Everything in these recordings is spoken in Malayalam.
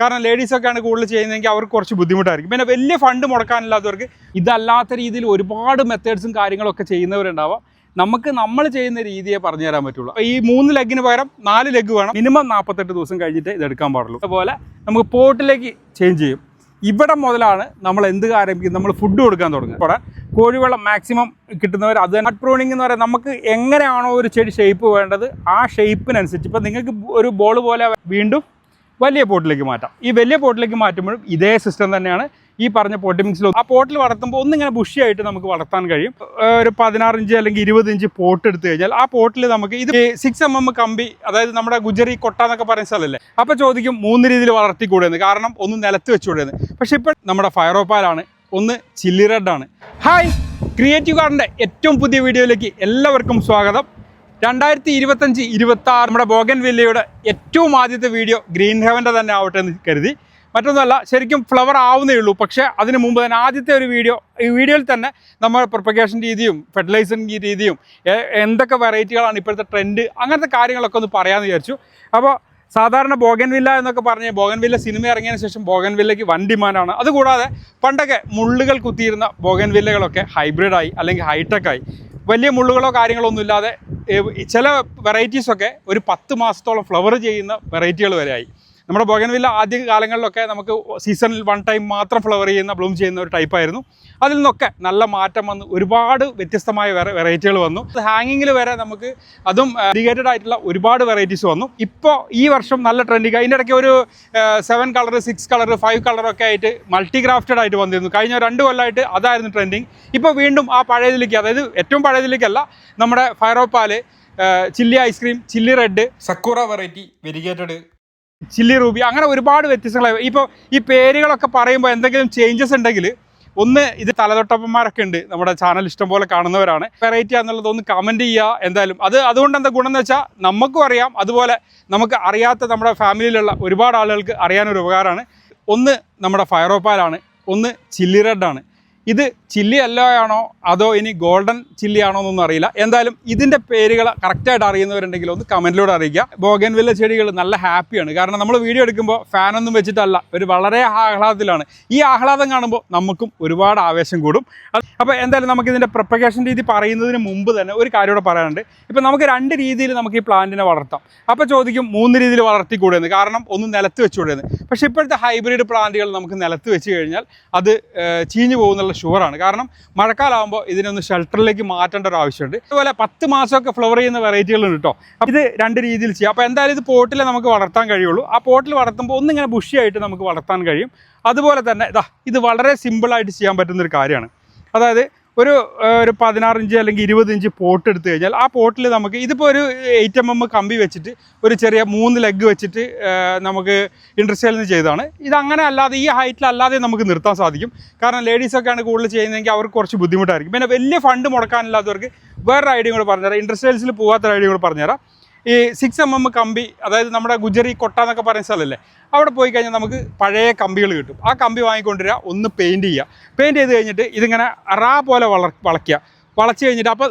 കാരണം ലേഡീസൊക്കെയാണ് കൂടുതൽ ചെയ്യുന്നതെങ്കിൽ അവർക്ക് കുറച്ച് ബുദ്ധിമുട്ടായിരിക്കും. പിന്നെ വലിയ ഫണ്ട് മുടക്കാനില്ലാത്തവർക്ക് ഇതല്ലാത്ത രീതിയിൽ ഒരുപാട് മെത്തേഡ്സും കാര്യങ്ങളൊക്കെ ചെയ്യുന്നവരുണ്ടാവാം. നമുക്ക് നമ്മൾ ചെയ്യുന്ന രീതിയെ പറഞ്ഞു തരാൻ പറ്റുള്ളൂ. ഈ മൂന്ന് ലെഗിന് പകരം നാല് ലെഗ് വേണം. മിനിമം നാൽപ്പത്തെട്ട് ദിവസം കഴിഞ്ഞിട്ട് ഇത് എടുക്കാൻ പാടുള്ളൂ. അതുപോലെ നമുക്ക് പോട്ടിലേക്ക് ചേഞ്ച് ചെയ്യും. ഇവിടെ മുതലാണ് നമ്മൾ എന്ത് ആരംഭിക്കും നമ്മൾ ഫുഡ് കൊടുക്കാൻ തുടങ്ങുക. ഇവിടെ കോഴിവെള്ളം മാക്സിമം കിട്ടുന്നവർ അത് നട്ട് പ്രോണിങ് എന്ന് പറയുന്നത് നമുക്ക് എങ്ങനെയാണോ ഒരു ചെടി ഷേപ്പ് വേണ്ടത് ആ ഷേപ്പിനനുസരിച്ച് ഇപ്പം നിങ്ങൾക്ക് ഒരു ബോൾ പോലെ വീണ്ടും വലിയ പോട്ടിലേക്ക് മാറ്റാം. ഈ വലിയ പോട്ടിലേക്ക് മാറ്റുമ്പോഴും ഇതേ സിസ്റ്റം തന്നെയാണ് ഈ പറഞ്ഞ പോട്ടി മിക്സിൽ ആ പോട്ടിൽ വളർത്തുമ്പോൾ ഒന്നിങ്ങനെ ബുഷിയായിട്ട് നമുക്ക് വളർത്താൻ കഴിയും. ഒരു പതിനാറ് ഇഞ്ച് അല്ലെങ്കിൽ ഇരുപത് ഇഞ്ച് പോട്ട് എടുത്തു കഴിഞ്ഞാൽ ആ പോട്ടിൽ നമുക്ക് ഇത് സിക്സ് എം എം കമ്പി അതായത് നമ്മുടെ ഗുജറി കൊട്ട എന്നൊക്കെ പറയുന്ന സ്ഥലമല്ലേ? അപ്പോൾ ചോദിക്കും മൂന്ന് രീതിയിൽ വളർത്തിക്കൂടെയെന്ന് കാരണം ഒന്ന് നിലത്ത് വെച്ചുകൂടെയെന്ന് പക്ഷെ ഇപ്പോൾ നമ്മുടെ ഫയറോപ്പാലാണ് ഒന്ന് ചില്ലി റെഡാണ് ഹായ് ക്രിയേറ്റീവ് ഗാർഡന്റെ ഏറ്റവും പുതിയ വീഡിയോയിലേക്ക് എല്ലാവർക്കും സ്വാഗതം. രണ്ടായിരത്തി ഇരുപത്തഞ്ച് ഇരുപത്തി ആറ് നമ്മുടെ ബോഗൻ വില്ലയുടെ ഏറ്റവും ആദ്യത്തെ വീഡിയോ ഗ്രീൻ ഹെവന്റെ തന്നെ ആവട്ടെ എന്ന് കരുതി. മറ്റൊന്നുമല്ല ശരിക്കും ഫ്ലവർ ആവുന്നേ ഉള്ളൂ. പക്ഷേ അതിന് മുമ്പ് തന്നെ ആദ്യത്തെ ഒരു വീഡിയോ ഈ വീഡിയോയിൽ തന്നെ നമ്മൾ പ്രൊപ്പഗേഷൻ രീതിയും ഫെർട്ടിലൈസിങ് രീതിയും എന്തൊക്കെ വെറൈറ്റികളാണ് ഇപ്പോഴത്തെ ട്രെൻഡ് അങ്ങനത്തെ കാര്യങ്ങളൊക്കെ ഒന്ന് പറയാമെന്ന് വിചാരിച്ചു. അപ്പോൾ സാധാരണ ബോഗൻവില്ല എന്നൊക്കെ പറഞ്ഞ് ബോഗൻവില്ല സിനിമ ഇറങ്ങിയതിന് ശേഷം ബോഗൻവില്ലയ്ക്ക് വൻ ഡിമാൻഡാണ് അതുകൂടാതെ പണ്ടൊക്കെ മുള്ളുകൾ കുത്തിയിരുന്ന ബോഗൻവില്ലകളൊക്കെ ഹൈബ്രിഡായി അല്ലെങ്കിൽ ഹൈടെക്കായി വലിയ മുള്ളുകളോ കാര്യങ്ങളോ ഒന്നും ഇല്ലാതെ ഏഹ്, ചില വെറൈറ്റീസൊക്കെ ഒരു പത്ത് മാസത്തോളം ഫ്ലവർ ചെയ്യുന്ന വെറൈറ്റികൾ വരെയായി നമ്മുടെ ബോഗൻവില്ല ആദ്യ കാലങ്ങളിലൊക്കെ നമുക്ക് സീസണിൽ വൺ ടൈം മാത്രം ഫ്ലവർ ചെയ്യുന്ന ബ്ലൂം ചെയ്യുന്ന ഒരു ടൈപ്പായിരുന്നു അതിൽ നിന്നൊക്കെ നല്ല മാറ്റം വന്നു ഒരുപാട് വ്യത്യസ്തമായ വേറെ വെറൈറ്റികൾ വന്നു. ഹാങ്ങിങ്ങിൽ വരെ നമുക്ക് അതും ഡിഗേറ്റഡ് ആയിട്ടുള്ള ഒരുപാട് വെറൈറ്റീസ് വന്നു. ഇപ്പോൾ ഈ വർഷം നല്ല ട്രെൻഡിങ് അതിന്റെ ഇടയ്ക്ക് ഒരു seven colour six colour five കളറൊക്കെ ആയിട്ട് മൾട്ടി ഗ്രാഫ്റ്റഡ് ആയിട്ട് വന്നിരുന്നു. കഴിഞ്ഞ രണ്ട് കൊല്ലമായിട്ട് അതായിരുന്നു ട്രെൻഡിങ് ഇപ്പോൾ വീണ്ടും ആ പഴയതിലേക്ക് അതായത് ഏറ്റവും പഴയതിലേക്കല്ല നമ്മുടെ fire opal chilli ice cream chilli red Sakura variety variegated chilli ruby അങ്ങനെ ഒരുപാട് വ്യത്യസ്തങ്ങളായി ഇപ്പോൾ ഈ പേരുകളൊക്കെ പറയുമ്പോൾ എന്തെങ്കിലും ചേഞ്ചസ് ഉണ്ടെങ്കിൽ ഒന്ന് ഇത് തലതൊട്ടപ്പന്മാരൊക്കെ ഉണ്ട് നമ്മുടെ ചാനൽ ഇഷ്ടംപോലെ കാണുന്നവരാണ്. വെറൈറ്റി എന്നുള്ളത് ഒന്ന് കമന്റ് ചെയ്യുക എന്തായാലും. അത് അതുകൊണ്ട് എന്താ ഗുണം എന്ന് വെച്ചാൽ നമുക്കും അറിയാം. അതുപോലെ നമുക്ക് അറിയാത്ത നമ്മുടെ ഫാമിലിയിലുള്ള ഒരുപാട് ആളുകൾക്ക് അറിയാനൊരു ഉപകാരമാണ്. ഒന്ന് നമ്മുടെ ഫയറോപ്പാലാണ് ഒന്ന് ചില്ലി റെഡാണ്. ഇത് ചില്ലി അതോ ഇനി ഗോൾഡൻ ചില്ലി ആണോ എന്നൊന്നും അറിയില്ല. എന്തായാലും ഇതിന്റെ പേരുകൾ കറക്റ്റായിട്ട് അറിയുന്നവരുണ്ടെങ്കിൽ ഒന്ന് കമന്റിലൂടെ അറിയിക്കുക. ബോഗൻവില്ല ചെടികൾ നല്ല ഹാപ്പിയാണ് കാരണം നമ്മൾ വീഡിയോ എടുക്കുമ്പോൾ ഫാനൊന്നും വെച്ചിട്ടല്ല ഒരു വളരെ ആഹ്ലാദത്തിലാണ്. ഈ ആഹ്ലാദം കാണുമ്പോൾ നമുക്കും ഒരുപാട് ആവേശം കൂടും. അപ്പോൾ എന്തായാലും നമുക്ക് ഇതിന്റെ പ്രൊപ്പഗേഷൻ രീതി പറയുന്നതിന് മുമ്പ് തന്നെ ഒരു കാര്യം കൂടെ പറയാനുണ്ട്. ഇപ്പം നമുക്ക് രണ്ട് രീതിയിൽ നമുക്ക് ഈ പ്ലാന്റിനെ വളർത്താം. അപ്പോൾ ചോദിക്കും മൂന്ന് രീതിയിൽ വളർത്തി വളർത്തിക്കൂടെയെന്ന് കാരണം ഒന്ന് നിലത്ത് വെച്ചുകൂടെയെന്ന് പക്ഷേ ഇപ്പോഴത്തെ ഹൈബ്രിഡ് പ്ലാന്റുകൾ നമുക്ക് നിലത്ത് വെച്ച് കഴിഞ്ഞാൽ അത് ചീഞ്ഞു പോകുന്നുള്ള ഷുവറാണ്. കാരണം മഴക്കാലമാകുമ്പോൾ ഇതിനൊന്ന് ഷെൽട്ടറിലേക്ക് മാറ്റേണ്ട ഒരു ആവശ്യമുണ്ട്. അതുപോലെ പത്ത് മാസമൊക്കെ ഫ്ലവർ ചെയ്യുന്ന വെറൈറ്റികളുണ്ട് കേട്ടോ. ഇത് രണ്ട് രീതിയിൽ ചെയ്യാം. അപ്പോൾ എന്തായാലും ഇത് പോട്ടിൽ നമുക്ക് വളർത്താൻ കഴിയുള്ളൂ. ആ പോട്ടിൽ വളർത്തുമ്പോൾ ഒന്നിങ്ങനെ ബുഷിയായിട്ട് നമുക്ക് വളർത്താൻ കഴിയും. അതുപോലെ തന്നെ ഇതാ ഇത് വളരെ സിമ്പിളായിട്ട് ചെയ്യാൻ പറ്റുന്നൊരു കാര്യമാണ്. അതായത് ഒരു ഒരു പതിനാറ് ഇഞ്ച് അല്ലെങ്കിൽ ഇരുപത് ഇഞ്ച് പോട്ട് എടുത്തു കഴിഞ്ഞാൽ ആ പോട്ടിൽ നമുക്ക് ഇതിപ്പോൾ ഒരു എയ്റ്റ് എം എം കമ്പി വെച്ചിട്ട് ഒരു ചെറിയ മൂന്ന് ലെഗ് വെച്ചിട്ട് നമുക്ക് ഇൻഡസ്ട്രിയിൽ നിന്ന് ചെയ്തതാണ്. ഇത് അങ്ങനെ അല്ലാതെ ഈ ഹൈറ്റിൽ അല്ലാതെ നമുക്ക് നിർത്താൻ സാധിക്കും. കാരണം ലേഡീസൊക്കെയാണ് കൂടുതൽ ചെയ്യുന്നതെങ്കിൽ അവർക്ക് കുറച്ച് ബുദ്ധിമുട്ടായിരിക്കും. പിന്നെ വലിയ ഫണ്ട് മുടക്കാനില്ലാത്തവർക്ക് വേറൊരു ഐഡിയ കൂടെ പറഞ്ഞുതരാം. ഇൻഡസ്ട്രിയൽസിൽ പോകാത്തൊരു ഐഡിയ കൂടെ പറഞ്ഞുതരാം. ഈ സിക്സ് എം എം കമ്പി അതായത് നമ്മുടെ ഗുജറി കൊട്ട എന്നൊക്കെ പറയുന്ന സ്ഥലമല്ലേ അവിടെ പോയി കഴിഞ്ഞാൽ നമുക്ക് പഴയ കമ്പികൾ കിട്ടും. ആ കമ്പി വാങ്ങിക്കൊണ്ടുവരിക ഒന്ന് പെയിന്റ് ചെയ്യുക. പെയിന്റ് ചെയ്ത് കഴിഞ്ഞിട്ട് ഇതിങ്ങനെ റാ പോലെ വള വളയ്ക്കുക. വളച്ച് കഴിഞ്ഞിട്ട് അപ്പോൾ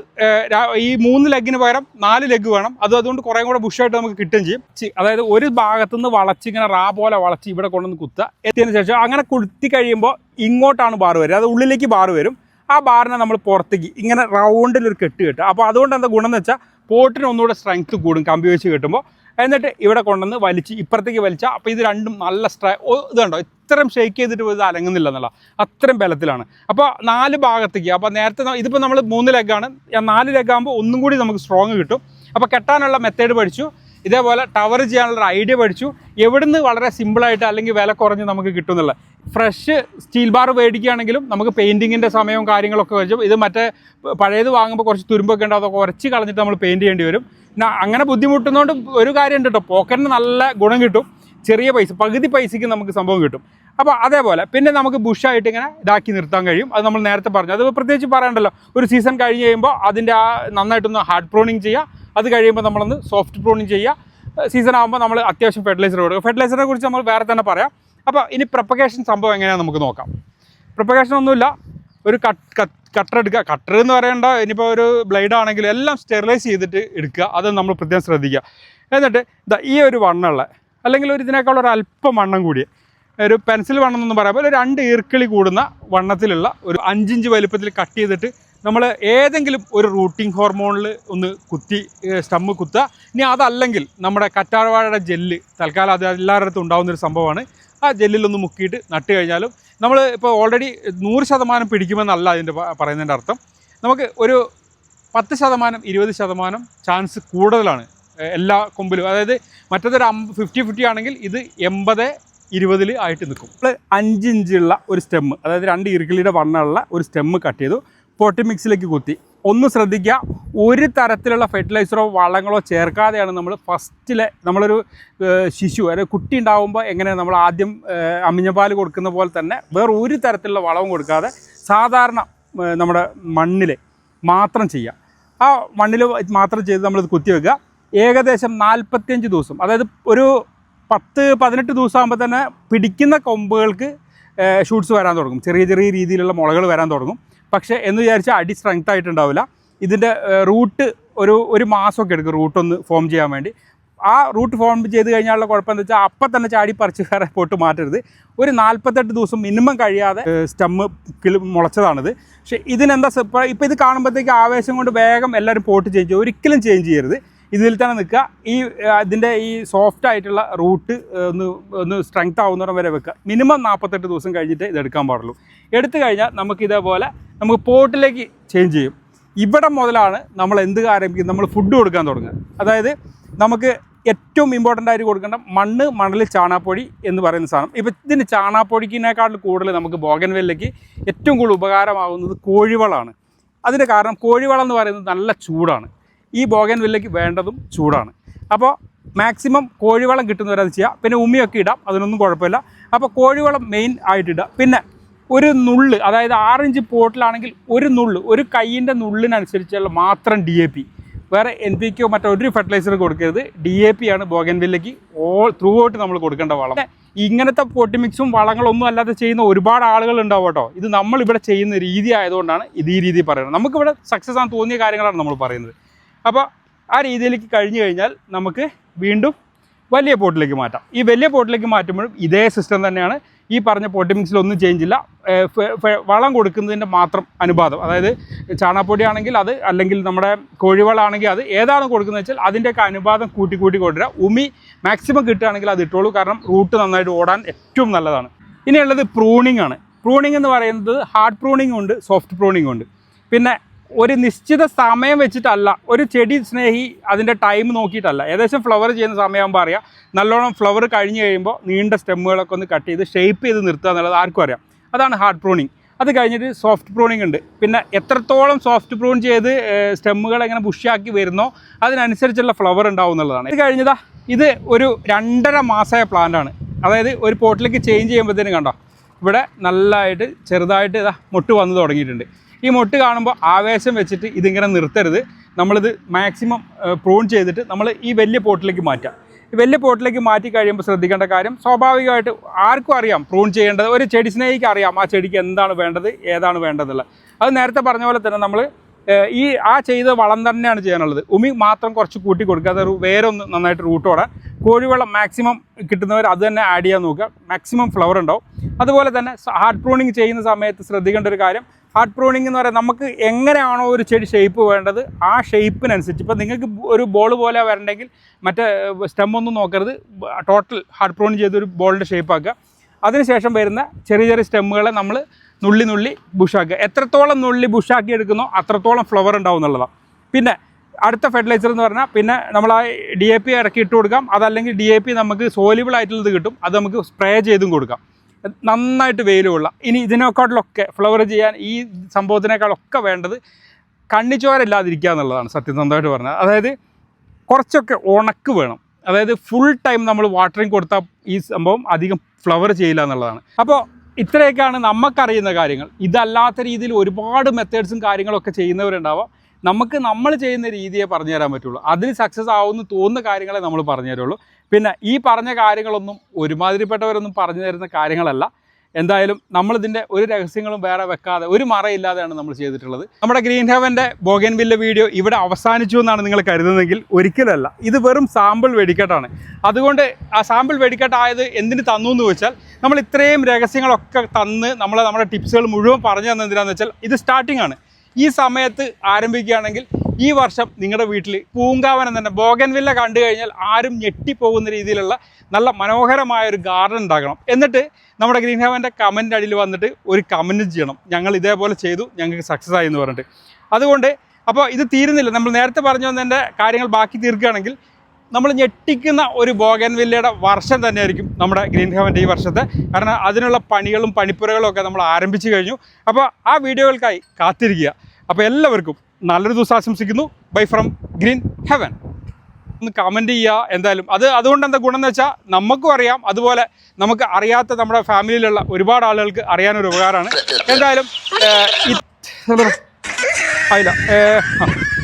ഈ മൂന്ന് ലെഗിന് പകരം നാല് ലെഗ് വേണം. അത് അതുകൊണ്ട് കുറേ കൂടെ ബുഷായിട്ട് നമുക്ക് കിട്ടുകയും ചെയ്യും. അതായത് ഒരു ഭാഗത്തുനിന്ന് വളച്ച് ഇങ്ങനെ റാ പോലെ വളച്ച് ഇവിടെ കൊണ്ടുവന്ന് കുത്തുക. എത്തിയതിന് ശേഷം അങ്ങനെ കുത്തി കഴിയുമ്പോൾ ഇങ്ങോട്ടാണ് ബാർ വരിക. അത് ഉള്ളിലേക്ക് ബാർ വരും. ആ ബാറിനെ നമ്മൾ പുറത്തേക്ക് ഇങ്ങനെ റൗണ്ടിലൊരു കെട്ട് കെട്ടുക. അപ്പോൾ അതുകൊണ്ട് എന്താ ഗുണം എന്ന് വെച്ചാൽ പോട്ടിന് ഒന്നുകൂടെ സ്ട്രെങ്ത് കൂടും കമ്പി വെച്ച് കിട്ടുമ്പോൾ എന്നിട്ട് ഇവിടെ കൊണ്ടുവന്ന് വലിച്ച് ഇപ്പുറത്തേക്ക് വലിച്ചാൽ അപ്പോൾ ഇത് രണ്ടും നല്ല സ്ട്രൈ ഇത് കണ്ടോ ഇത്രയും ഷെയ്ക്ക് ചെയ്തിട്ട് ഇത് അലങ്ങുന്നില്ല എന്നുള്ള അത്രയും ബലത്തിലാണ്. അപ്പോൾ നാല് ഭാഗത്തേക്ക് അപ്പോൾ നേരത്തെ ഇതിപ്പോൾ നമ്മൾ മൂന്ന് ലെഗാണ് നാല് ലെഗാകുമ്പോൾ ഒന്നും കൂടി നമുക്ക് സ്ട്രോങ് കിട്ടും. അപ്പോൾ കെട്ടാനുള്ള മെത്തേഡ് പഠിച്ചു. ഇതേപോലെ ടവർ ചെയ്യാനുള്ള ഐഡിയ പഠിച്ചു. എവിടുന്ന് വളരെ സിമ്പിളായിട്ട് അല്ലെങ്കിൽ വില കുറഞ്ഞ് നമുക്ക് കിട്ടുന്നുള്ള ഫ്രഷ് സ്റ്റീൽ ബാർ മേടിക്കുകയാണെങ്കിലും നമുക്ക് പെയിന്റിങ്ങിന്റെ സമയവും കാര്യങ്ങളൊക്കെ വെച്ചു ഇത് മറ്റേ പഴയത് വാങ്ങുമ്പോൾ കുറച്ച് തുരുമ്പൊക്കെ ഉണ്ട് അതൊക്കെ ഉരച്ച് കളഞ്ഞിട്ട് നമ്മൾ പെയിന്റ് ചെയ്യേണ്ടി വരും. അങ്ങനെ ബുദ്ധിമുട്ടുന്നതുകൊണ്ട് ഒരു കാര്യം ഉണ്ട് കേട്ടോ പോക്കറ്റിന് നല്ല ഗുണം കിട്ടും. ചെറിയ പൈസ പകുതി പൈസയ്ക്ക് നമുക്ക് സംഭവം കിട്ടും. അപ്പോൾ അതേപോലെ പിന്നെ നമുക്ക് ബുഷായിട്ട് ഇങ്ങനെ ഇതാക്കി നിർത്താൻ കഴിയും. അത് നമ്മൾ നേരത്തെ പറഞ്ഞു. അത് പ്രത്യേകിച്ച് പറയണ്ടല്ലോ. ഒരു സീസൺ കഴിഞ്ഞ് കഴിയുമ്പോൾ അതിന്റെ ആ നന്നായിട്ടൊന്ന് ഹാർഡ് പ്രോണിങ് ചെയ്യുക അത് കഴിയുമ്പോൾ നമ്മളൊന്ന് സോഫ്റ്റ് പ്രോണിങ് ചെയ്യുക സീസൺ ആകുമ്പോൾ നമ്മൾ അത്യാവശ്യം ഫെർട്ടിലൈസർ കൊടുക്കുക ഫെർട്ടിലൈസറിനെ കുറിച്ച് നമ്മൾ വേറെ തന്നെ പറയാം. അപ്പോൾ ഇനി പ്രൊപ്പഗേഷൻ സംഭവം എങ്ങനെയാണെന്ന് നമുക്ക് നോക്കാം. പ്രൊപ്പഗേഷൻ ഒന്നുമില്ല. ഒരു കട്ട് കട്ടർ എടുക്കുക. കട്ടർ എന്ന് പറയേണ്ട. ഇനിയിപ്പോൾ ഒരു ബ്ലേഡ് ആണെങ്കിലും എല്ലാം സ്റ്റെറിലൈസ് ചെയ്തിട്ട് എടുക്കുക. അത് നമ്മൾ പ്രത്യേകം ശ്രദ്ധിക്കുക. എന്നിട്ട് ഇതാ ഈ ഒരു വണ്ണുള്ള അല്ലെങ്കിൽ ഒരു ഇതിനേക്കാൾ ഒരു അല്പം വണ്ണം കൂടിയ ഒരു പെൻസിൽ വണ്ണം എന്നൊന്നും പറയാം. ഒരു രണ്ട് ഈർക്കിളി കൂടുന്ന വണ്ണത്തിലുള്ള ഒരു അഞ്ചിഞ്ച് വലുപ്പത്തിൽ കട്ട് ചെയ്തിട്ട് നമ്മൾ ഏതെങ്കിലും ഒരു റൂട്ടിംഗ് ഹോർമോണിൽ ഒന്ന് കുത്തി സ്റ്റമ്മ് കുത്തുക. ഇനി അതല്ലെങ്കിൽ നമ്മുടെ കറ്റാർവാഴയുടെ ജെല്ല് തൽക്കാലം അത് എല്ലാവരുടെ അടുത്തും ഉണ്ടാകുന്നൊരു സംഭവമാണ്. ആ ജെല്ലിലൊന്ന് മുക്കിയിട്ട് നട്ട് കഴിഞ്ഞാലും നമ്മൾ ഇപ്പോൾ ഓൾറെഡി നൂറ് ശതമാനം പിടിക്കുമെന്നല്ല അതിന്റെ പറയുന്നതിന്റെ അർത്ഥം. നമുക്ക് ഒരു പത്ത് ശതമാനം ഇരുപത് ശതമാനം ചാൻസ് കൂടുതലാണ് എല്ലാ കൊമ്പിലും. അതായത് മറ്റേതൊരു അമ്പ ഫിഫ്റ്റി ഫിഫ്റ്റി ആണെങ്കിൽ ഇത് എൺപത് ഇരുപതിൽ ആയിട്ട് നിൽക്കും. നമ്മൾ അഞ്ചിഞ്ചുള്ള ഒരു സ്റ്റെമ്മ് അതായത് രണ്ട് ഇറുക്കിളിയുടെ വണ്ണമുള്ള ഒരു സ്റ്റെമ്മ് കട്ട് ചെയ്തു പൊട്ടി മിക്സിലേക്ക് കുത്തി. ഒന്ന് ശ്രദ്ധിക്കുക. ഒരു തരത്തിലുള്ള ഫെർട്ടിലൈസറോ വളങ്ങളോ ചേർക്കാതെയാണ് നമ്മൾ ഫസ്റ്റിലെ നമ്മളൊരു ശിശു അതായത് കുട്ടി ഉണ്ടാകുമ്പോൾ എങ്ങനെ നമ്മൾ ആദ്യം അമ്മിഞ്ഞപ്പാൽ കൊടുക്കുന്ന പോലെ തന്നെ വേറെ ഒരു തരത്തിലുള്ള വളവും കൊടുക്കാതെ സാധാരണ നമ്മുടെ മണ്ണിൽ മാത്രം ചെയ്യുക. ആ മണ്ണിൽ മാത്രം ചെയ്ത് നമ്മളിത് കുത്തിവെക്കുക ഏകദേശം നാൽപ്പത്തിയഞ്ച് ദിവസം അതായത് ഒരു പത്ത് പതിനെട്ട് ദിവസം ആകുമ്പോൾ തന്നെ പിടിക്കുന്ന കൊമ്പുകൾക്ക് ഷൂട്ട്സ് വരാൻ തുടങ്ങും. ചെറിയ ചെറിയ രീതിയിലുള്ള മുളകൾ വരാൻ തുടങ്ങും. പക്ഷേ എന്ന് വിചാരിച്ചാൽ അടി സ്ട്രെങ്ത് ആയിട്ടുണ്ടാവില്ല. ഇതിന്റെ റൂട്ട് ഒരു ഒരു മാസമൊക്കെ എടുക്കും റൂട്ടൊന്ന് ഫോം ചെയ്യാൻ വേണ്ടി. ആ റൂട്ട് ഫോം ചെയ്ത് കഴിഞ്ഞാലുള്ള കുഴപ്പം എന്താ വെച്ചാൽ അപ്പം തന്നെ ചാടി പറിച്ച് വേറെ പോട്ട് മാറ്റരുത്. ഒരു നാൽപ്പത്തെട്ട് ദിവസം മിനിമം കഴിയാതെ സ്റ്റമ്മ് കിളി മുളച്ചതാണിത്. പക്ഷേ ഇതിനെന്താ ഇപ്പോൾ ഇപ്പോൾ ഇത് കാണുമ്പോഴത്തേക്ക് ആവേശം കൊണ്ട് വേഗം എല്ലാവരും പോട്ട് ചേഞ്ച് ചെയ്യും. ഒരിക്കലും ചേഞ്ച് ചെയ്യരുത്. ഇതിൽ തന്നെ നിൽക്കുക. ഈ അതിന്റെ ഈ സോഫ്റ്റ് ആയിട്ടുള്ള റൂട്ട് ഒന്ന് ഒന്ന് സ്ട്രെങ്ത് ആവുന്നവരം വരെ വെക്കുക. മിനിമം നാൽപ്പത്തെട്ട് ദിവസം കഴിഞ്ഞിട്ട് ഇത് എടുക്കാൻ പാടുള്ളൂ. എടുത്തു കഴിഞ്ഞാൽ നമുക്ക് ഇതേപോലെ നമുക്ക് പോട്ടിലേക്ക് ചേഞ്ച് ചെയ്യും. ഇവിടെ മുതലാണ് നമ്മൾ എന്ത് ആരംഭിക്കുന്നത് നമ്മൾ ഫുഡ് കൊടുക്കാൻ തുടങ്ങുക. അതായത് നമുക്ക് ഏറ്റവും ഇമ്പോർട്ടന്റ് ആയിട്ട് കൊടുക്കേണ്ട മണ്ണ് മണൽ ചാണാപ്പൊടി എന്ന് പറയുന്ന സാധനം. ഇപ്പം ഇതിന് ചാണാപ്പൊടിക്കിനേക്കാളും കൂടുതൽ നമുക്ക് ബോഗൻവെല്ലയ്ക്ക് ഏറ്റവും കൂടുതൽ ഉപകാരമാകുന്നത് കോഴിവളമാണ് അതിന്റെ കാരണം കോഴിവളം എന്ന് പറയുന്നത് നല്ല ചൂടാണ്. ഈ ബോഗൻ വില്ലയ്ക്ക് വേണ്ടതും ചൂടാണ്. അപ്പോൾ മാക്സിമം കോഴിവളം കിട്ടുന്നവരത് ചെയ്യുക പിന്നെ ഉമ്മിയൊക്കെ ഇടാം. അതിനൊന്നും കുഴപ്പമില്ല. അപ്പോൾ കോഴിവളം മെയിൻ ആയിട്ട് പിന്നെ ഒരു നുള്ള് അതായത് ആറിഞ്ച് പോട്ടിലാണെങ്കിൽ ഒരു നുള്ള് ഒരു കൈയിന്റെ നുള്ളിനനുസരിച്ചുള്ള മാത്രം ഡി എ പി വേറെ എൻ പി കെയോ മറ്റൊരു ഫെർട്ടിലൈസർ കൊടുക്കരുത്. ഡി എ പി ആണ് ബോഗൻവില്ലയ്ക്ക് ഓൾ ത്രൂ ഔട്ട് നമ്മൾ കൊടുക്കേണ്ട വളം. ഇങ്ങനത്തെ പൊട്ടി മിക്സും വളങ്ങളൊന്നും അല്ലാതെ ചെയ്യുന്ന ഒരുപാട് ആളുകൾ ഉണ്ടാവും കേട്ടോ. ഇത് നമ്മളിവിടെ ചെയ്യുന്ന രീതി ആയതുകൊണ്ടാണ് ഇത് ഈ രീതി പറയുന്നത്. നമുക്കിവിടെ സക്സസ് ആണെന്ന് തോന്നിയ കാര്യങ്ങളാണ് നമ്മൾ പറയുന്നത്. അപ്പോൾ ആ രീതിയിലേക്ക് കഴിഞ്ഞു കഴിഞ്ഞാൽ നമുക്ക് വീണ്ടും വലിയ പോട്ടിലേക്ക് മാറ്റാം. ഈ വലിയ പോട്ടിലേക്ക് മാറ്റുമ്പോഴും ഇതേ സിസ്റ്റം തന്നെയാണ് ഈ പറഞ്ഞ പോട്ടി മിക്സിലൊന്നും ചേഞ്ച് ഇല്ല. ഏർ ഫെ- ഫെ- വളം കൊടുക്കുന്നതിന്റെ മാത്രം അനുപാതം. അതായത് ചാണകപ്പൊടി ആണെങ്കിൽ അത് അല്ലെങ്കിൽ നമ്മുടെ കോഴിവളമാണെങ്കിൽ അത് ഏതാണ് കൊടുക്കുന്നത് വെച്ചാൽ അതിന്റെയൊക്കെ അനുപാതം കൂട്ടി കൂട്ടി കൊണ്ടുവരിക. ഉമി മാക്സിമം കിട്ടുകയാണെങ്കിൽ അത് ഇട്ടോളൂ. കാരണം റൂട്ട് നന്നായിട്ട് ഓടാൻ ഏറ്റവും നല്ലതാണ്. ഇനിയുള്ളത് പ്രൂണിംഗ് ആണ്. പ്രൂണിംഗ് എന്ന് പറയുന്നത് ഹാർഡ് പ്രൂണിംഗ് ഉണ്ട് സോഫ്റ്റ് പ്രൂണിംഗ് ഉണ്ട്. പിന്നെ ഒരു നിശ്ചിത സമയം വെച്ചിട്ടല്ല ഒരു ചെടി സ്നേഹി അതിന്റെ ടൈം നോക്കിയിട്ടല്ല. ഏകദേശം ഫ്ലവർ ചെയ്യുന്ന സമയമാകുമ്പോൾ അറിയാം നല്ലോണം ഫ്ലവർ കഴിഞ്ഞ് കഴിയുമ്പോൾ നീണ്ട സ്റ്റെമ്മുകളൊക്കെ ഒന്ന് കട്ട് ചെയ്ത് ഷേപ്പ് ചെയ്ത് നിർത്തുക എന്നുള്ളത് ആർക്കും അറിയാം. അതാണ് ഹാർഡ് പ്രൂണിങ് അത് കഴിഞ്ഞിട്ട് സോഫ്റ്റ് പ്രൂണിങ് ഉണ്ട്. പിന്നെ എത്രത്തോളം സോഫ്റ്റ് പ്രൂൺ ചെയ്ത് സ്റ്റെമ്മുകൾ എങ്ങനെ ബുഷിയാക്കി വരുന്നോ അതിനനുസരിച്ചുള്ള ഫ്ലവർ ഉണ്ടാവും എന്നുള്ളതാണ്. ഇത് കഴിഞ്ഞതാ ഇത് ഒരു രണ്ടര മാസമായ പ്ലാന്റാണ് അതായത് ഒരു പോട്ടിലേക്ക് ചേഞ്ച് ചെയ്യുമ്പോഴത്തേനും കണ്ടോ ഇവിടെ നല്ലതായിട്ട് ചെറുതായിട്ട് ഇതാ മൊട്ട് വന്ന് തുടങ്ങിയിട്ടുണ്ട്. ഈ മൊട്ട് കാണുമ്പോൾ ആവേശം വെച്ചിട്ട് ഇതിങ്ങനെ നിർത്തരുത്. നമ്മളിത് മാക്സിമം പ്രൂൺ ചെയ്തിട്ട് നമ്മൾ ഈ വലിയ പോട്ടിലേക്ക് മാറ്റാം. വലിയ പോട്ടിലേക്ക് മാറ്റി കഴിയുമ്പോൾ ശ്രദ്ധിക്കേണ്ട കാര്യം സ്വാഭാവികമായിട്ട് ആർക്കും അറിയാം പ്രൂൺ ചെയ്യേണ്ടത്. ഒരു ചെടി സ്നേഹിക്ക് അറിയാം ആ ചെടിക്ക് എന്താണ് വേണ്ടത് ഏതാണ് വേണ്ടതെന്നുള്ളത് അത് നേരത്തെ പറഞ്ഞ പോലെ തന്നെ നമ്മൾ ഈ ആ ചെയ്ത വളം തന്നെയാണ് ചെയ്യാനുള്ളത്. ഉമി മാത്രം കുറച്ച് കൂട്ടി കൊടുക്കുക. അത് വേറെ ഒന്ന് നന്നായിട്ട് റൂട്ടോടാൻ കോഴിവെള്ളം മാക്സിമം കിട്ടുന്നവർ അത് തന്നെ ആഡ് ചെയ്യാൻ നോക്കുക. മാക്സിമം ഫ്ലവർ ഉണ്ടാവും. അതുപോലെ തന്നെ ഹാർഡ് പ്രൂണിങ് ചെയ്യുന്ന സമയത്ത് ശ്രദ്ധിക്കേണ്ട ഒരു കാര്യം ഹാർഡ് പ്രൂണിങ് എന്ന് പറയുന്നത് നമുക്ക് എങ്ങനെയാണോ ഒരു ചെടി ഷേപ്പ് വേണ്ടത് ആ ഷേപ്പിനനുസരിച്ച് ഇപ്പോൾ നിങ്ങൾക്ക് ഒരു ബോൾ പോലെ വരണമെങ്കിൽ മറ്റേ സ്റ്റെമ്മൊന്നും നോക്കരുത്. ടോട്ടൽ ഹാർഡ് പ്രൂണിങ് ചെയ്തൊരു ബോളിന്റെ ഷേപ്പ് ആക്കുക. അതിനുശേഷം വരുന്ന ചെറിയ ചെറിയ സ്റ്റെമ്മുകളെ നമ്മൾ നുള്ളി നുള്ളി ബുഷാക്കുക എത്രത്തോളം നുള്ളി ബുഷാക്കി എടുക്കുന്നോ അത്രത്തോളം ഫ്ലവർ ഉണ്ടാവും എന്നുള്ളതാണ്. പിന്നെ അടുത്ത ഫെർട്ടിലൈസർ എന്ന് പറഞ്ഞാൽ പിന്നെ നമ്മൾ ആ ഡി എ പി ഇറക്കി ഇട്ട് കൊടുക്കാം. അതല്ലെങ്കിൽ ഡി എ പി നമുക്ക് സോലിബിൾ ആയിട്ടുള്ളത് കിട്ടും. അത് നമുക്ക് സ്പ്രേ ചെയ്തും കൊടുക്കാം. നന്നായിട്ട് വെയിലുള്ള ഇനി ഇതിനേക്കാട്ടിലൊക്കെ ഫ്ലവർ ചെയ്യാൻ ഈ സംഭവത്തിനേക്കാളൊക്കെ വേണ്ടത് കണ്ണിച്ചോരല്ലാതിരിക്കുക എന്നുള്ളതാണ് സത്യസന്ധമായിട്ട് പറഞ്ഞത്. അതായത് കുറച്ചൊക്കെ ഉണക്ക് വേണം. അതായത് ഫുൾ ടൈം നമ്മൾ വാട്ടറിങ് കൊടുത്താൽ ഈ സംഭവം അധികം ഫ്ലവർ ചെയ്യില്ല എന്നുള്ളതാണ്. അപ്പോൾ ഇത്രയൊക്കെയാണ് നമുക്കറിയുന്ന കാര്യങ്ങൾ. ഇതല്ലാത്ത രീതിയിൽ ഒരുപാട് മെത്തേഡ്സും കാര്യങ്ങളൊക്കെ ചെയ്യുന്നവരുണ്ടാവാം. നമുക്ക് നമ്മൾ ചെയ്യുന്ന രീതിയെ പറഞ്ഞു തരാൻ പറ്റുള്ളൂ. അതിൽ സക്സസ് ആവുമെന്ന് തോന്നുന്ന കാര്യങ്ങളെ നമ്മൾ പറഞ്ഞു തരുള്ളൂ. പിന്നെ ഈ പറഞ്ഞ കാര്യങ്ങളൊന്നും ഒരുമാതിരിപ്പെട്ടവരൊന്നും പറഞ്ഞു തരുന്ന കാര്യങ്ങളല്ല. എന്തായാലും നമ്മളിതിന്റെ ഒരു രഹസ്യങ്ങളും വേറെ വെക്കാതെ ഒരു മറയില്ലാതെയാണ് നമ്മൾ ചെയ്തിട്ടുള്ളത്. നമ്മുടെ ഗ്രീൻ ഹെവന്റെ ബോഗൻവില്ല വീഡിയോ ഇവിടെ അവസാനിച്ചു എന്നാണ് നിങ്ങൾ കരുതുന്നതെങ്കിൽ ഒരിക്കലല്ല. ഇത് വെറും സാമ്പിൾ വെടിക്കെട്ടാണ്. അതുകൊണ്ട് ആ സാമ്പിൾ വെടിക്കെട്ടായത് എന്തിന് തന്നു എന്ന് വെച്ചാൽ നമ്മൾ ഇത്രയും രഹസ്യങ്ങളൊക്കെ തന്ന് നമ്മളെ നമ്മുടെ ടിപ്സുകൾ മുഴുവൻ പറഞ്ഞു തന്നെന്തിനാന്ന് വെച്ചാൽ ഇത് സ്റ്റാർട്ടിംഗ് ആണ്. ഈ സമയത്ത് ആരംഭിക്കുകയാണെങ്കിൽ ഈ വർഷം നിങ്ങളുടെ വീട്ടിൽ പൂങ്കാവനം തന്നെ ബോഗൻവില്ല കണ്ടു കഴിഞ്ഞാൽ ആരും ഞെട്ടിപ്പോകുന്ന രീതിയിലുള്ള നല്ല മനോഹരമായ ഒരു ഗാർഡൻ ഉണ്ടാക്കണം എന്നിട്ട് നമ്മുടെ ഗ്രീൻ ഹവന്റെ കമന്റ് അടിയിൽ വന്നിട്ട് ഒരു കമന്റ് ചെയ്യണം. ഞങ്ങൾ ഇതേപോലെ ചെയ്തു ഞങ്ങൾക്ക് സക്സസ് ആയി എന്ന് പറഞ്ഞിട്ട്. അതുകൊണ്ട് അപ്പോൾ ഇത് തീരുന്നില്ല. നമ്മൾ നേരത്തെ പറഞ്ഞു വന്നതിന്റെ കാര്യങ്ങൾ ബാക്കി തീർക്കുകയാണെങ്കിൽ നമ്മൾ ഞെട്ടിക്കുന്ന ഒരു ബോഗൻവില്ലയുടെ വർഷം തന്നെയായിരിക്കും നമ്മുടെ ഗ്രീൻ ഹെവന്റെ ഈ വർഷത്തെ. കാരണം അതിനുള്ള പണികളും പണിപ്പുരകളും ഒക്കെ നമ്മൾ ആരംഭിച്ചു കഴിഞ്ഞു. അപ്പോൾ ആ വീഡിയോകൾക്കായി കാത്തിരിക്കുക. അപ്പോൾ എല്ലാവർക്കും നല്ലൊരു ദിവസം ആശംസിക്കുന്നു. ബൈ ഫ്രം ഗ്രീൻ ഹെവൻ ഒന്ന് കമന്റ് ചെയ്യുക എന്തായാലും. അത് അതുകൊണ്ട് എന്താ ഗുണം എന്ന് വെച്ചാൽ നമുക്കും അറിയാം. അതുപോലെ നമുക്ക് അറിയാത്ത നമ്മുടെ ഫാമിലിയിലുള്ള ഒരുപാട് ആളുകൾക്ക് അറിയാനൊരു ഉപകാരമാണ്. എന്തായാലും ആയില്ല